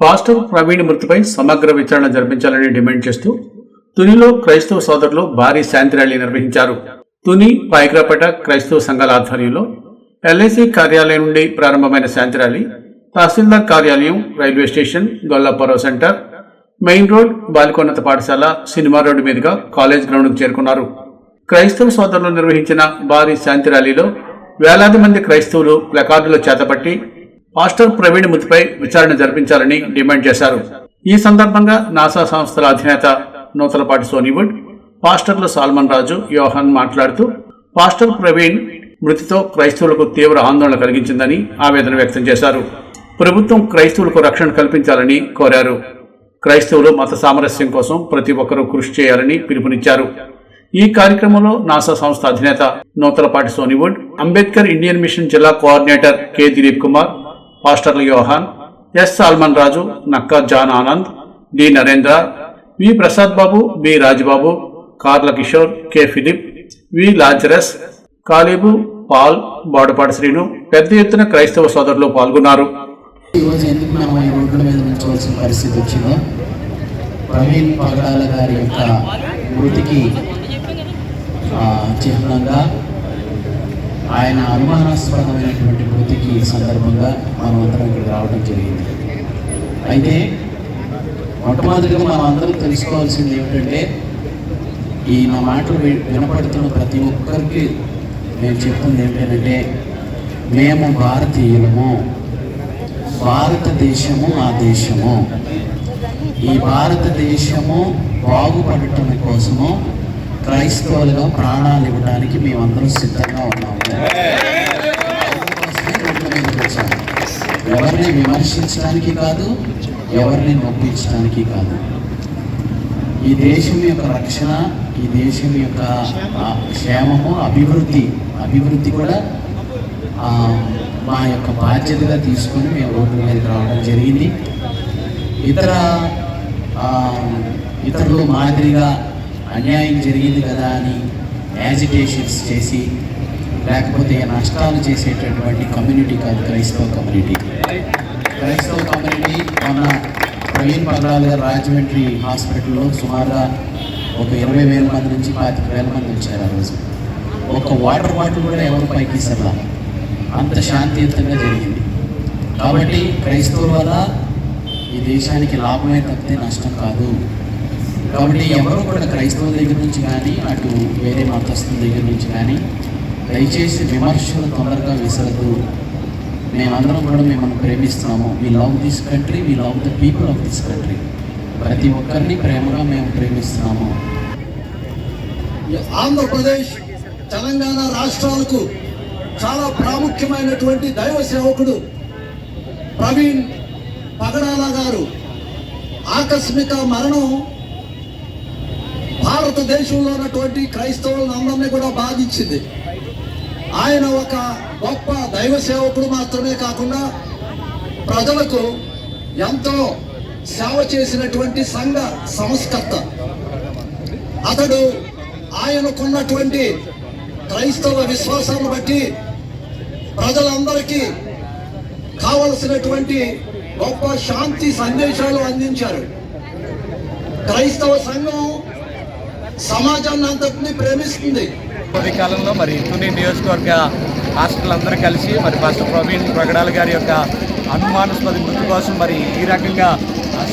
Pastor Praveen మృతిపై సమగ్ర విచారణ జరిపించాలని డిమాండ్ చేస్తూ తునిలో క్రైస్తవ సోదరులు భారీ శాంతి ర్యాలీ నిర్వహించారు. తుని పైగ్రాపేట క్రైస్తవ సంఘాల ఆధ్వర్యంలో ఎల్ఐసి కార్యాలయం నుండి ప్రారంభమైన శాంతి ర్యాలీ తహసీల్దార్ కార్యాలయం railway station Gollapuram centre main road బాలికోన్నత పాఠశాల సినిమా రోడ్డు మీదుగా కాలేజ్ గ్రౌండ్కు చేరుకున్నారు. క్రైస్తవ సోదరులు నిర్వహించిన భారీ శాంతి ర్యాలీలో వేలాది మంది క్రైస్తవులు ప్లకార్డులు చేతపట్టి పాస్టర్ ప్రవీణ్ మృతిపై విచారణ జరిపించాలని డిమాండ్ చేశారు. ఈ సందర్భంగా నాసా సంస్థల అధినేత నూతలపాటి సోనీవుడ్ పాస్టర్లు సాల్మన్ రాజు యోహన్ మాట్లాడుతూ పాస్టర్ ప్రవీణ్ మృతితో క్రైస్తవులకు తీవ్ర ఆందోళన కలిగించిందని ఆవేదన వ్యక్తం చేశారు. ప్రభుత్వం క్రైస్తవులకు రక్షణ కల్పించాలని కోరారు. క్రైస్తవులు మత సామరస్యం కోసం ప్రతి ఒక్కరూ కృషి చేయాలని పిలుపునిచ్చారు. ఈ కార్యక్రమంలో నాసా సంస్థ అధినేత నూతలపాటి సోనివుడ్ అంబేద్కర్ ఇండియన్ మిషన్ జిల్లా coordinator K. Dilip Kumar పాస్టర్ల Yohan S Solomon Raju Nakka John Anand D Narendra V Prasad Babu B Rajbabu Karla Kishore K Philip V Lazarus Kalibu Paul Badupati Srinu పెద్ద ఎత్తున క్రైస్తవ సోదరులు పాల్గొన్నారు. ఈరోజు ఎందుకు మనం ఈ రోడ్ల మీద ఉంచవలసిన పరిస్థితి వచ్చిందో ప్రవీణ్ పగడాల గారి యొక్క మృతికి చిహ్నంగా ఆయన అనుమానాస్పదమైనటువంటి మృతికి సందర్భంగా మనం అందరం ఇక్కడ రావడం జరిగింది. అయితే మొట్టమొదటిగా మనం అందరం తెలుసుకోవాల్సింది ఏమిటంటే ఈ నా మాటలు వినపడుతున్న ప్రతి ఒక్కరికి నేను చెప్తుంది ఏంటంటే మేము భారతీయులము. భారతదేశము ఆ దేశము. ఈ భారతదేశము బాగుపడటం కోసము క్రైస్తవులుగా ప్రాణాలు ఇవ్వడానికి మేమందరం సిద్ధంగా ఉన్నాము. ఎవరిని విమర్శించడానికి కాదు ఎవరిని నొప్పించడానికి కాదు. ఈ దేశం యొక్క రక్షణ ఈ దేశం యొక్క క్షేమము అభివృద్ధి అభివృద్ధి కూడా మా యొక్క బాధ్యతగా తీసుకొని మేము రోడ్డు మీదకి రావడం జరిగింది. ఇతర ఇతరులు మాదిరిగా అన్యాయం జరిగింది కదా అని యాజిటేషన్స్ చేసి లేకపోతే నష్టాలు చేసేటటువంటి కమ్యూనిటీ కాదు క్రైస్తవ కమ్యూనిటీ క్రైస్తవ కమ్యూనిటీ మొన్న ప్రవీణ్ పగడాల గారు రాజమండ్రి హాస్పిటల్లో సుమారుగా ఒక ఇరవై వేల మంది నుంచి పాతిక వేల మంది వచ్చారు ఆ రోజు. ఒక వాటర్ బాటిల్ కూడా ఎవరు పైకి ఇస్తారా అంత శాంతియుతంగా జరిగింది. కాబట్టి క్రైస్తవుల వల్ల ఈ దేశానికి లాభమే తప్పితే నష్టం కాదు. కాబట్టి ఎవరో కూడా క్రైస్తవుల దగ్గర నుంచి కానీ అటు వేరే మతస్థుల దగ్గర నుంచి కానీ దయచేసి విమర్శలు తొందరగా విసరదు. మేమందరం కూడా మిమ్మల్ని ప్రేమిస్తున్నాము we love this country we love the people of this country ప్రతి ఒక్కరిని ప్రేమగా మేము ప్రేమిస్తున్నాము ఆంధ్రప్రదేశ్ తెలంగాణ రాష్ట్రాలకు చాలా ప్రాముఖ్యమైనటువంటి దైవ సేవకుడు ప్రవీణ్ పగడాల గారు. ఆకస్మిక మరణం భారతదేశంలో ఉన్నటువంటి క్రైస్తవులందరినీ కూడా బాధించింది. ఆయన ఒక గొప్ప దైవ సేవకుడు మాత్రమే కాకుండా ప్రజలకు ఎంతో సేవ చేసినటువంటి సంఘ సంస్కర్త. అతడు ఆయనకున్నటువంటి క్రైస్తవ విశ్వాసాన్ని బట్టి ప్రజలందరికీ కావలసినటువంటి గొప్ప శాంతి సందేశాలు అందించారు. క్రైస్తవ సంఘం సమాజాన్ని అంతటిని ప్రేమిస్తుంది. కొద్ది కాలంలో మరి తుని నియోజకవర్గ హాస్టల్ అందరూ కలిసి మరి ఫస్ట్ ప్రవీణ్ ప్రగడాల గారి యొక్క అనుమానాస్పద మృతి కోసం మరి ఈ రకంగా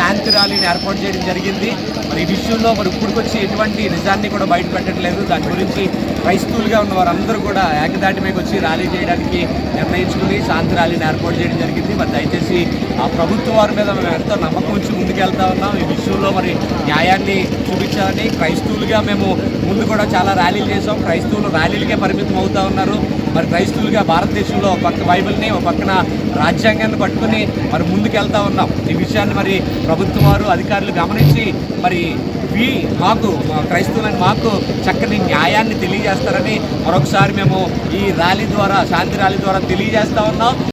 శాంతి ర్యాలీని ఏర్పాటు చేయడం జరిగింది. మరి ఈ విషయంలో మరి ఇప్పటికొచ్చి ఎటువంటి నిజాన్ని కూడా బయట పెట్టట్లేదు దాని గురించి క్రైస్తవులుగా ఉన్న వారందరూ కూడా ఏకదాటి మీకు వచ్చి ర్యాలీ చేయడానికి నిర్ణయించుకుని శాంతి ర్యాలీని ఏర్పాటు చేయడం జరిగింది. మరి దయచేసి ఆ ప్రభుత్వ వారి మీద మేము ఎంతో నమ్మకం ఉంచి ముందుకెళ్తా ఉన్నాం. ఈ విషయంలో మరి న్యాయాన్ని చూపించాలని క్రైస్తవులుగా మేము ముందు కూడా చాలా ర్యాలీలు చేసాం క్రైస్తవులు ర్యాలీలకే పరిమితం అవుతా ఉన్నారు. మరి క్రైస్తవులుగా భారతదేశంలో ఒక పక్క బైబిల్ని ఒక పక్కన రాజ్యాంగాన్ని పట్టుకుని మరి ముందుకెళ్తా ఉన్నాం. ఈ విషయాన్ని మరి ప్రభుత్వం వారు అధికారులు గమనించి మరి వీ మాకు మా క్రైస్తవులని మాకు చక్కని న్యాయాన్ని తెలియజేస్తారని మరొకసారి మేము ఈ ర్యాలీ ద్వారా శాంతి ర్యాలీ ద్వారా తెలియజేస్తా ఉన్నాం.